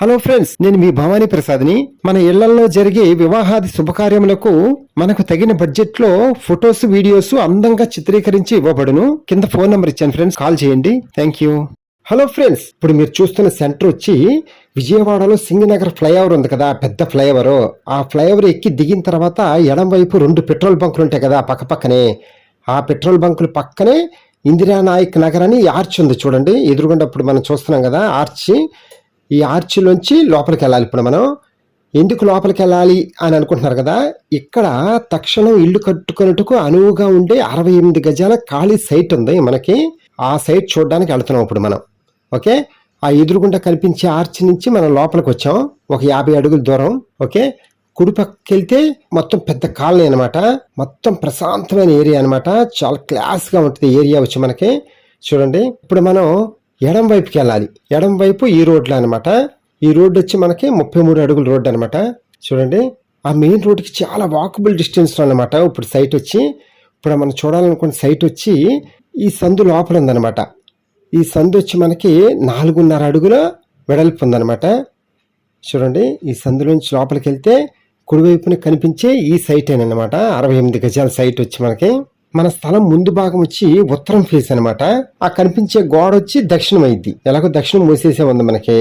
Hello friends నేను మీ భవానీ ప్రసాద్ని. మన ఇళ్ళలో జరిగే వివాహాది శుభకార్యములకు మనకు తగిన బడ్జెట్లో ఫొటోస్ వీడియోస్ అందంగా చిత్రీకరించి ఇవ్వబడును. కింద ఫోన్ నంబర్ ఇచ్చాను ఫ్రెండ్స్ కాల్ చేయండి. Thank you. హలో ఫ్రెండ్స్ ఇప్పుడు మీరు చూస్తున్న సెంటర్ వచ్చి విజయవాడలో సింగనగర్ ఫ్లైఓవర్ ఉంది కదా పెద్ద ఫ్లైఓవర్. ఆ ఫ్లైఓవర్ ఎక్కి దిగిన తర్వాత ఎడం వైపు రెండు పెట్రోల్ బంకులు ఉంటాయి కదా పక్క పక్కనే. ఆ పెట్రోల్ బంకులు పక్కనే ఇందిరానాయక్ నగర్ అని ఆర్చ్ ఉంది చూడండి ఎదురుగుండా ఇప్పుడు మనం చూస్తున్నాం కదా ఆర్చి. ఈ ఆర్చిలోంచి లోపలికి వెళ్ళాలి ఇప్పుడు మనం. ఎందుకు లోపలికి వెళ్ళాలి అని అనుకుంటున్నారు కదా? ఇక్కడ తక్షణం ఇల్లు కట్టుకున్నట్టుకు అనువుగా ఉండే అరవై ఎనిమిది గజాల ఖాళీ సైట్ ఉంది మనకి. ఆ సైట్ చూడడానికి వెళ్తున్నాం ఇప్పుడు మనం. ఓకే? ఆ ఎదురుగుండా కనిపించే ఆర్చ్ నుంచి మనం లోపలికి వచ్చాం. ఒక యాభై అడుగుల దూరం. ఓకే? కుడి వెళ్తే మొత్తం పెద్ద కాలనీ అనమాట మొత్తం ప్రశాంతమైన ఏరియా అనమాట చాలా క్లాస్గా ఉంటుంది ఏరియా వచ్చి మనకి. చూడండి. ఇప్పుడు మనం ఎడం వైపుకి వెళ్ళాలి. ఎడం వైపు ఈ రోడ్లో అనమాట ఈ రోడ్డు వచ్చి మనకి ముప్పై మూడు అడుగుల రోడ్డు అనమాట చూడండి. ఆ మెయిన్ రోడ్డుకి చాలా వాకబుల్ డిస్టెన్స్లో అనమాట ఇప్పుడు సైట్ వచ్చి ఇప్పుడు మనం చూడాలనుకున్న సైట్ వచ్చి ఈ సందు లోపల ఉందన్నమాట. ఈ సందు వచ్చి మనకి నాలుగున్నర అడుగుల వెడల్పు ఉందన్నమాట. చూడండి. ఈ సందులోంచి లోపలికి వెళ్తే కుడివైపున కనిపించే ఈ సైట్ అనమాట అరవై ఎనిమిది గజాల సైట్ వచ్చి మనకి. మన స్థలం ముందు భాగం వచ్చి ఉత్తరం ఫేస్ అనమాట ఆ కనిపించే గోడ వచ్చి దక్షిణం అయింది ఎలాగో దక్షిణం మూసేసే ఉంది మనకి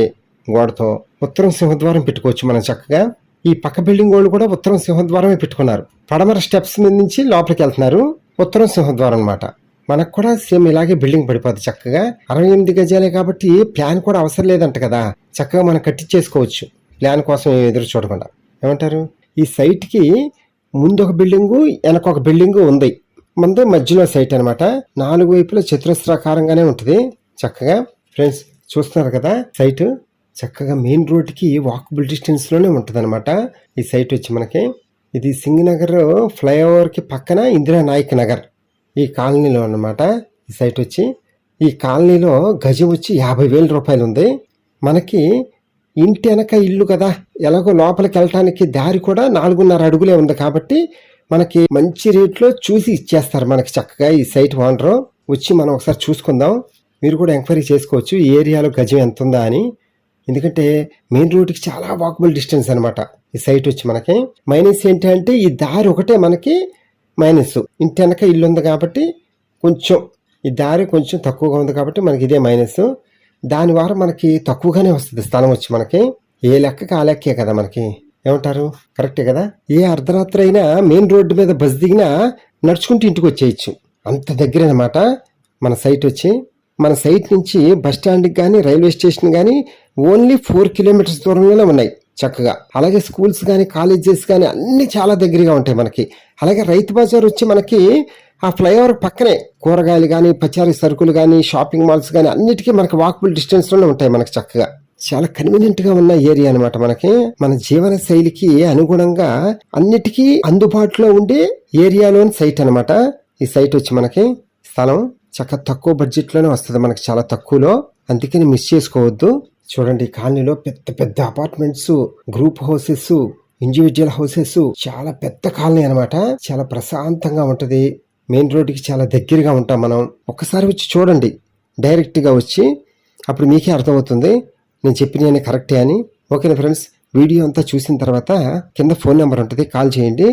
గోడతో. ఉత్తరం సింహద్వారం పెట్టుకోవచ్చు మనం చక్కగా. ఈ పక్క బిల్డింగ్ వాళ్ళు కూడా ఉత్తరం సింహద్వారమే పెట్టుకున్నారు. పడమర స్టెప్స్ మీద నుంచి లోపలికి వెళ్తున్నారు. ఉత్తరం సింహద్వారం అనమాట మనకు కూడా సేమ్ ఇలాగే బిల్డింగ్ పడిపోద్ది చక్కగా. అరవై ఎనిమిది గజాలే కాబట్టి ప్లాన్ కూడా అవసరం లేదంట కదా. చక్కగా మనం కట్టించేసుకోవచ్చు ప్లాన్ కోసం ఎదురు చూడకుండా. ఏమంటారు? ఈ సైట్కి ముందు ఒక బిల్డింగు వెనక ఒక బిల్డింగు ఉంది. ముందు మధ్యలో సైట్ అనమాట నాలుగు వైపులా చతురస్రాకారంగానే ఉంటుంది. చక్కగా ఫ్రెండ్స్ చూస్తున్నారు కదా సైట్. చక్కగా మెయిన్ రోడ్కి వాకబుల్ డిస్టెన్స్లోనే ఉంటుంది అనమాట ఈ సైట్ వచ్చి మనకి. ఇది సింగనగర్ ఫ్లైఓవర్కి పక్కన ఇందిరా నాయక్ నగర్ ఈ కాలనీలో అన్నమాట. ఈ సైట్ వచ్చి. ఈ కాలనీలో గజం వచ్చి యాభై వేల రూపాయలు ఉంది. మనకి ఇంటి వెనక ఇల్లు కదా. ఎలాగో లోపలికి వెళ్ళటానికి దారి కూడా నాలుగున్నర అడుగులే ఉంది కాబట్టి మనకి మంచి రేట్లో చూసి ఇచ్చేస్తారు మనకి చక్కగా ఈ సైట్ ఓనరు. వచ్చి మనం ఒకసారి చూసుకుందాం. మీరు కూడా ఎంక్వైరీ చేసుకోవచ్చు. ఈ ఏరియాలో గజం ఎంత ఉందా అని. ఎందుకంటే మెయిన్ రోడ్కి చాలా వాకబుల్ డిస్టెన్స్ అనమాట ఈ సైట్ వచ్చి మనకి. మైనస్ ఏంటంటే ఈ దారి ఒకటే మనకి మైనస్. ఇంటి వెనక ఇల్లు ఉంది కాబట్టి కొంచెం ఈ దారి కొంచెం తక్కువగా ఉంది కాబట్టి మనకి ఇదే మైనస్. దాని వారం మనకి తక్కువగానే వస్తుంది స్థలం వచ్చి మనకి. ఏ లెక్కకి ఆ లెక్కే కదా మనకి. ఏమంటారు? కరెక్టే కదా? ఏ అర్ధరాత్రి అయినా మెయిన్ రోడ్డు మీద బస్ దిగినా నడుచుకుంటూ ఇంటికి వచ్చేయచ్చు. అంత దగ్గర అనమాట మన సైట్ వచ్చి. మన సైట్ నుంచి బస్ స్టాండ్కి కానీ రైల్వే స్టేషన్ కానీ ఓన్లీ ఫోర్ కిలోమీటర్స్ దూరంలోనే ఉన్నాయి చక్కగా. అలాగే స్కూల్స్ కానీ కాలేజెస్ కానీ అన్నీ చాలా దగ్గరగా ఉంటాయి మనకి. అలాగే రైతు బజార్ వచ్చి మనకి ఆ ఫ్లైఓవర్ పక్కనే కూరగాయలు కానీ పచారీ సరుకులు కానీ షాపింగ్ మాల్స్ కానీ అన్నిటికీ మనకి వాకబుల్ డిస్టెన్స్లోనే ఉంటాయి మనకి చక్కగా. చాలా కన్వీనియంట్గా ఉన్న ఏరియా అనమాట మనకి. మన జీవన శైలికి అనుగుణంగా అన్నిటికీ అందుబాటులో ఉండే ఏరియాలోని సైట్ అన్నమాట. ఈ సైట్ వచ్చి మనకి స్థలం చక్క తక్కువ బడ్జెట్లోనే వస్తుంది మనకి చాలా తక్కువలో. అందుకని మిస్ చేసుకోవద్దు. చూడండి ఈ కాలనీలో పెద్ద పెద్ద apartments group houses individual houses చాలా పెద్ద కాలనీ అనమాట చాలా ప్రశాంతంగా ఉంటుంది. మెయిన్ రోడ్డుకి చాలా దగ్గరగా ఉంటాం మనం. ఒక్కసారి వచ్చి చూడండి. డైరెక్ట్గా వచ్చి అప్పుడు మీకే అర్థమవుతుంది. నేను చెప్పిన కరెక్టే అని. ఓకేనా ఫ్రెండ్స్? వీడియో అంతా చూసిన తర్వాత కింద ఫోన్ నెంబర్ ఉంటుంది. కాల్ చేయండి.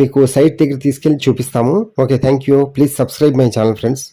మీకు సైట్ దగ్గర తీసుకెళ్ళి చూపిస్తాము. Okay thank you please subscribe my channel friends.